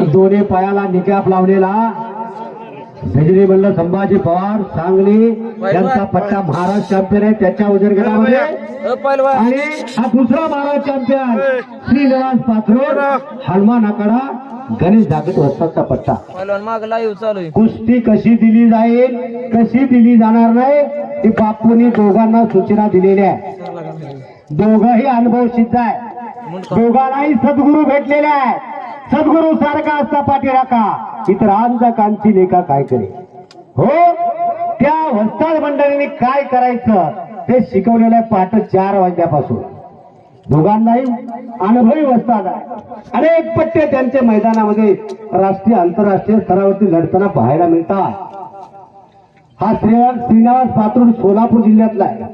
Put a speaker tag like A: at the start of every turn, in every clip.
A: दोन्ही पायाला निकाप लावलेला. बिजली म्हणलं संभाजी पवार सांगली यांचा पट्टा महाराष्ट्र चॅम्पियन आहे. त्याच्या उदरगडामध्ये. आणि हा दुसरा महाराज चॅम्पियन श्रीनिवास पाथरोड हनुमान आकडा गणेश धाकट वस्ताचा पट्टा. कुस्ती कशी दिली जाईल कशी दिली जाणार नाही ती बापूंनी दोघांना सूचना दिलेल्या आहे. दोघंही अनुभव सिद्ध आहे दोघांनाही सद्गुरू भेटलेले आहेत. सद्गुरू सारखा असता पाठीराखा इतर कांची लेखा काय करे हो? त्या वस्ताद मंडळीने काय करायचं? ते शिकवलेलं आहे पहाटे चार वाजल्यापासून. दोघांनाही अनुभवी वस्ताद आहे अनेक पट्टे त्यांच्या मैदानामध्ये राष्ट्रीय आंतरराष्ट्रीय स्तरावरती लढताना पाहायला मिळतात. हा श्रेयस श्रीनिवास पात्रुड सोलापूर जिल्ह्यातला आहे.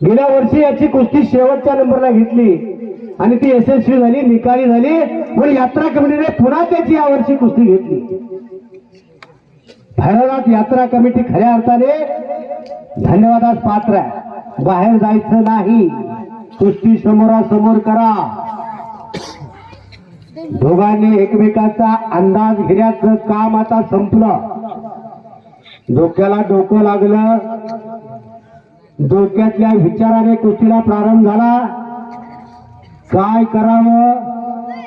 A: गेल्या वर्षी याची कुस्ती शेवटच्या नंबरला घेतली. आणि ती यशस्वी झाली निकाली झाली म्हणून यात्रा कमिटीने पुन्हा त्याची यावर्षी कुस्ती घेतली. भैरवनाथ यात्रा कमिटी खऱ्या अर्थाने धन्यवादास पात्र आहे. बाहेर जायचं नाही. कुस्ती समोरासमोर करा. दोघांनी एकमेकांचा अंदाज घेण्याचं काम आता संपलं. डोक्याला डोकं लागलं. डोक्यातल्या विचाराने कुस्तीला प्रारंभ झाला. काय करावं?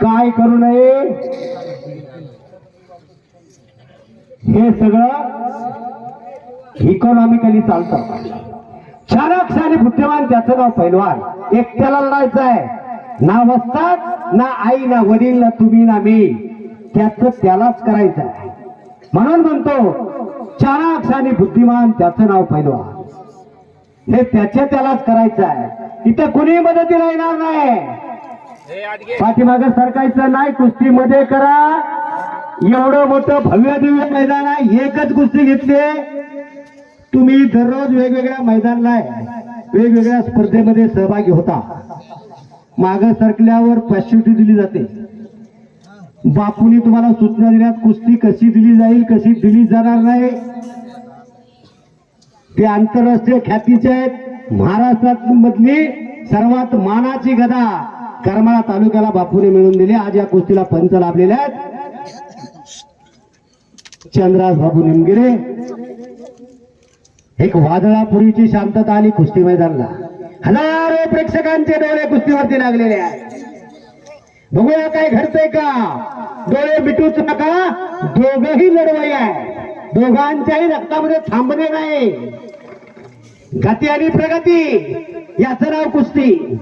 A: काय करू नये? हे सगळं इकॉनॉमिकली चालतं. चाणक्य आणि बुद्धिमान त्याचं नाव पैलवान. एकट्याला लढायचं आहे. ना वस्तात ना आई ना वडील ना तुम्ही ना मी. त्याच त्यालाच करायचं आहे. म्हणून म्हणतो चाणक्य आणि बुद्धिमान त्याचं नाव पैलवान. हे त्याच्या त्यालाच करायचं आहे. इथं कुणी मदतीला येणार नाही. पाठीमाग सरकायचं नाही कुस्तीमध्ये करा. एवढं मोठं भव्य दिव्य मैदान आहे एकच कुस्ती घेतली. तुम्ही दररोज वेगवेगळ्या मैदानला आहे. वेगवेगळ्या स्पर्धेमध्ये सहभागी होता. माग सरकल्यावर पॅश्युटी दिली जाते. बापूने तुम्हाला सूचना दिल्यात कुस्ती कशी दिली जाईल कशी दिली जाणार नाही. ते आंतरराष्ट्रीय ख्यातीचे आहेत महाराष्ट्रात मधली सर्वात मानाची गदा. करमाळा तालुक्याला बापूने मिळून दिले. आज या कुस्तीला पंच लाभलेले आहेत. चंद्रास बाबू निमगिरे. एक वादळापुरीची शांतता आली कुस्ती मैदानला. हजारो प्रेक्षकांचे डोळे कुस्तीवरती लागलेले आहेत. बघूया काय घडतंय का? डोळे मिटूच नका. दोघही लढवाई आहे दोघांच्याही रक्तामध्ये थांबणे नाही. गती आणि प्रगती याचं नाव कुस्ती.